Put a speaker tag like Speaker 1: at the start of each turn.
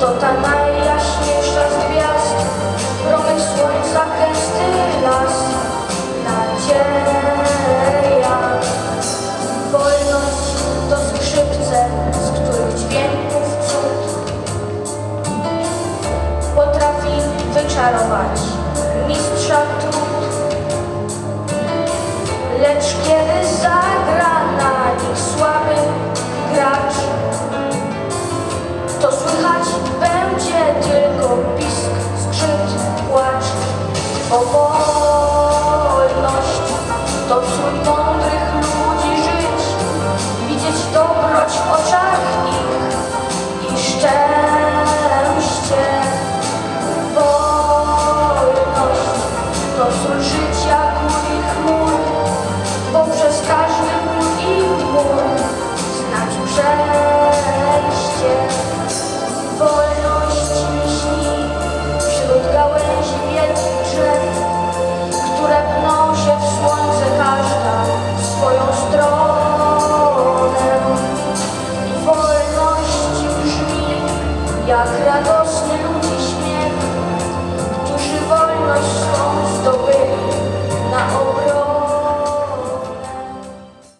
Speaker 1: To ta najjaśniejsza z gwiazd, promyk słońca, gęsty las, nadzieja. Wolność to skrzypce, z których dźwięków cud potrafi wyczarować mistrza trud. Lecz kiedy to cud just let go.